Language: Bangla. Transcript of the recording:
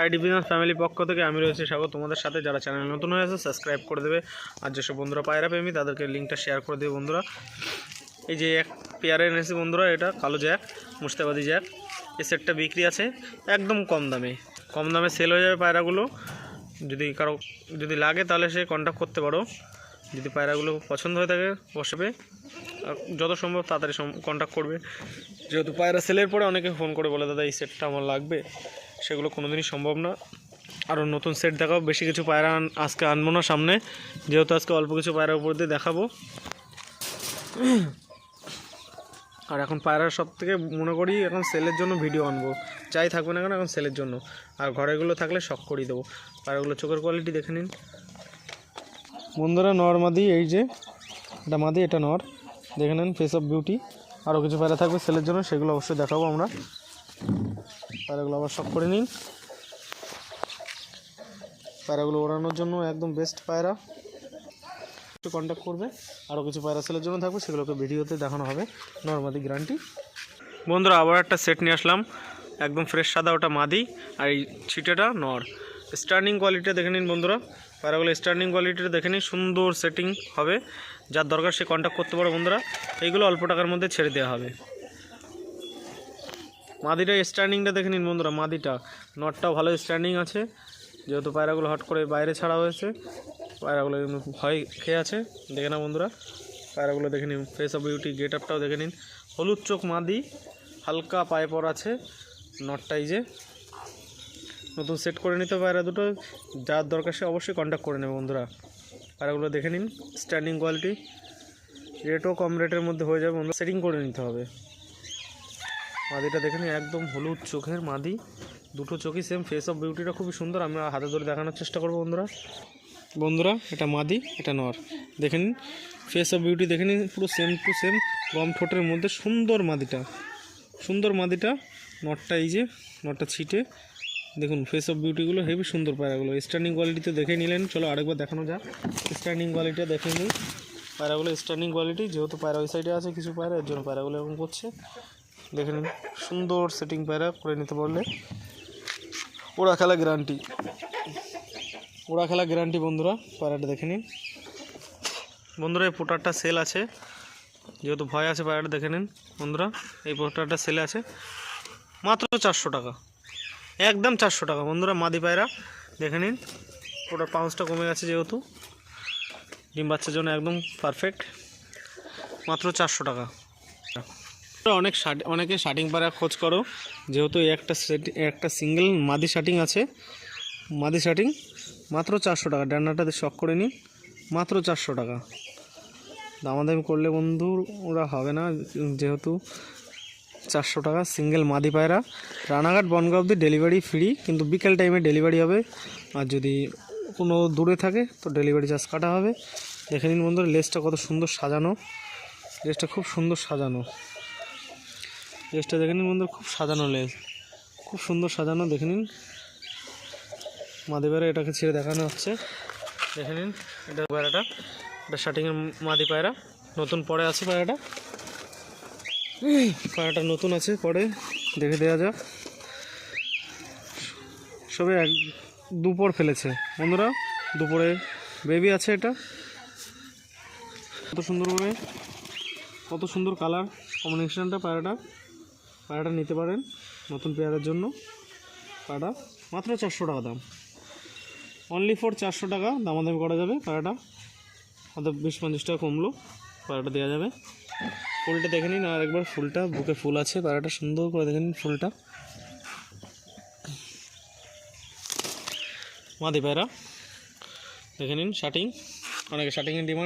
আইডি বিজনেস ফ্যামিলি পক্ষ থেকে আমি রয়েছি স্বাগত তোমাদের সাথে। যারা চ্যানেল নতুন হয়ে আছে সাবস্ক্রাইব করে দেবে। আর যেসব বন্ধুরা পায়রা প্রেমী, তাদেরকে লিঙ্কটা শেয়ার করে দেবে বন্ধুরা। এই যে এক পেয়ারে এনেছি বন্ধুরা, এটা কালো জ্যাক মুস্তাবাদি জ্যাক। এই সেটটা বিক্রি আছে একদম কম দামে। কম দামে সেল হয়ে যাবে পায়রাগুলো। যদি কারও, যদি লাগে তাহলে সে কন্ট্যাক্ট করতে পারো। যদি পায়রাগুলো পছন্দ হয়ে থাকে, বসবে। যত সম্ভব তাড়াতাড়ি কন্ট্যাক্ট করবে। যেহেতু পায়রা সেলের পরে অনেকে ফোন করে বলে, দাদা, এই সেটটা আমার লাগবে? সেগুলো কোনোদিনই সম্ভব না। আরও নতুন সেট দেখাবো। বেশি কিছু পায়রা আজকে আনব না সামনে। যেহেতু আজকে অল্প কিছু পায়রা উপর দিয়ে দেখাবো। আর এখন পায়রার সব থেকে মনে করি এখন সেলের জন্য ভিডিও আনব। যাই থাকবে না কেন এখন সেলের জন্য। আর ঘরেগুলো থাকলে শখ করিয়ে দেবো। পায়রাগুলো চোখের কোয়ালিটি দেখে নিন। বন্ধুরা, নর মাদি, এই যে, এটা মাদি, এটা নর। দেখে নেন ফেস অফ বিউটি আরও কিছু পায়রা থাকবে সেলের জন্য, সেগুলো অবশ্যই দেখাবো আমরা। পায়রাগুলো আবার শখ করে নিন। পায়রাগুলো ওড়ানোর জন্য একদম বেস্ট পায়রা। একটু কন্ট্যাক্ট করবে আরও কিছু পায়রা সেলের জন্য থাকবে, সেগুলোকে ভিডিওতে দেখানো হবে, নর্মাদি গ্যারান্টি বন্ধুরা, আবার একটা সেট নিয়ে আসলাম। একদম ফ্রেশ সাদা, ওটা মাদি, আর এই ছিটেটা নর। স্টার্নিং কোয়ালিটিটা দেখে নিন বন্ধুরা। পায়রাগুলো স্টার্নিং কোয়ালিটিটা দেখে নিন, সুন্দর সেটিং হবে। যার দরকার সে কন্ট্যাক্ট করতে পারো বন্ধুরা। এইগুলো অল্প টাকার মধ্যে ছেড়ে দেওয়া হবে। মাদিটা স্ট্যান্ডিংটা দেখে নিন বন্ধুরা, মাদিটা। নটটাও ভালো স্ট্যান্ডিং আছে। যেহেতু পায়রাগুলো হট করে বাইরে ছাড়া হয়েছে, পায়রাগুলো ভয় খেয়ে আছে। দেখে না বন্ধুরা, পায়রাগুলো দেখে নিন ফেস অফ বিউটি গেট আপটাও দেখে নিন। হলুদ চোখ মাদি, হালকা পায়ে পর আছে নটটাই যে। নতুন সেট করে নিতে পায়রা দুটো। যার দরকার সে অবশ্যই কন্ট্যাক্ট করে নেবে বন্ধুরা। পায়রাগুলো দেখে নিন স্ট্যান্ডিং কোয়ালিটি রেটও কম রেটের মধ্যে হয়ে যাবে বন্ধুরা। সেটিং করে নিতে হবে। মাদিটা দেখে নিন, একদম হলুদ চোখের মাদি। দুটো চোখই সেম ফেস অফ বিউটিটা খুবই সুন্দর। আমরা হাতে ধরে দেখানোর চেষ্টা করব বন্ধুরা। বন্ধুরা, এটা মাদি, এটা নর। দেখে নিন ফেস অফ বিউটি দেখে নিন, পুরো সেম টু সেম গম ঠোঁটের মধ্যে সুন্দর মাদিটা। সুন্দর মাদিটা, নটটা এই যে, নটটা ছিটে। দেখুন ফেস অফ বিউটিগুলো হেভি সুন্দর পায়রাগুলো। স্ট্যান্ডিং কোয়ালিটিতে দেখে নিলেন। চলো আরেকবার দেখানো যাক। স্ট্যান্ডিং কোয়ালিটিটা দেখে নিন পায়রাগুলো স্ট্যান্ডিং কোয়ালিটি যেহেতু পায়রা ওই সাইডে আছে, কিছু পায়রা, এর জন্য পায়রাগুলো এরকম করছে। দেখে নিন। সুন্দর সেটিং পায়রা করে নিতে পারলে। ওরা খেলা গ্যারান্টি ওরা খেলা গ্যারান্টি বন্ধুরা, পায়রাটা দেখে নিন। বন্ধুরা, এই পোটারটা সেল আছে। যেহেতু ভয় আছে পায়রাটা, দেখে নিন। বন্ধুরা, এই পোটারটা সেলে আছে। মাত্র চারশো টাকা। একদম চারশো টাকা। বন্ধুরা, মাদি পায়রা, দেখে নিন। ওটার পাউন্সটা কমে গেছে যেহেতু। ডিম বাচ্চার জন্য একদম পারফেক্ট মাত্র চারশো টাকা। অনেক শার্ট অনেকে শার্টিং পায়রা খোঁজ করো। যেহেতু একটা একটা সিঙ্গেল মাদি শার্টিং আছে, মাদি শার্টিং মাত্র চারশো টাকা। ডান্নাটাতে শখ করে নিন, মাত্র চারশো টাকা। দামাদামি করলে বন্ধু, ওরা হবে না, যেহেতু চারশো টাকা সিঙ্গেল মাদি পায়রা। রানাঘাট বনগাঁ অব্দি ডেলিভারি ফ্রি কিন্তু বিকেল টাইমে ডেলিভারি হবে। আর যদি কোনো দূরে থাকে, তো ডেলিভারি চার্জ কাটা হবে। দেখে নিন বন্ধুরা লেসটা কত সুন্দর সাজানো। লেসটা খুব সুন্দর সাজানো। লেসটা দেখে নিন বন্ধুরা, খুব সাজানো লেস। খুব সুন্দর সাজানো, দেখে নিন। মাদি পায়রা এটাকে ছেড়ে দেখানো হচ্ছে। দেখে নিন, এটা পায়রাটা। এটা শার্টিংয়ের মাদি পায়রা। নতুন পরে আছে পায়রাটা। পায়রাটা নতুন আছে পরে, দেখে দেওয়া যাক। সবে এক দুপুর ফেলেছে। বন্ধুরা দুপুরে বেবি আছে এটা। কত সুন্দর করে, কত সুন্দর কালার কম্বিনেশনটা পায়রাটা পায়রাটা নিতে পারেন নতুন পেয়ারের জন্য। পায়রাটা মাত্র চারশো টাকা দাম। অনলি ফর চারশো টাকা দামাদামি করা যাবে পায়রাটা হয়তো বিশ পঞ্চাশ টাকা কমলো পায়রাটা দেওয়া যাবে। ফুলটা দেখে নিন, আর একবার ফুলটা, বুকে ফুল আছে পায়রাটা সুন্দর করে দেখে নিন ফুলটা। মাদি পায়রা, দেখে নিন শার্টিং অনেকে শার্টিংয়ের ডিমান্ড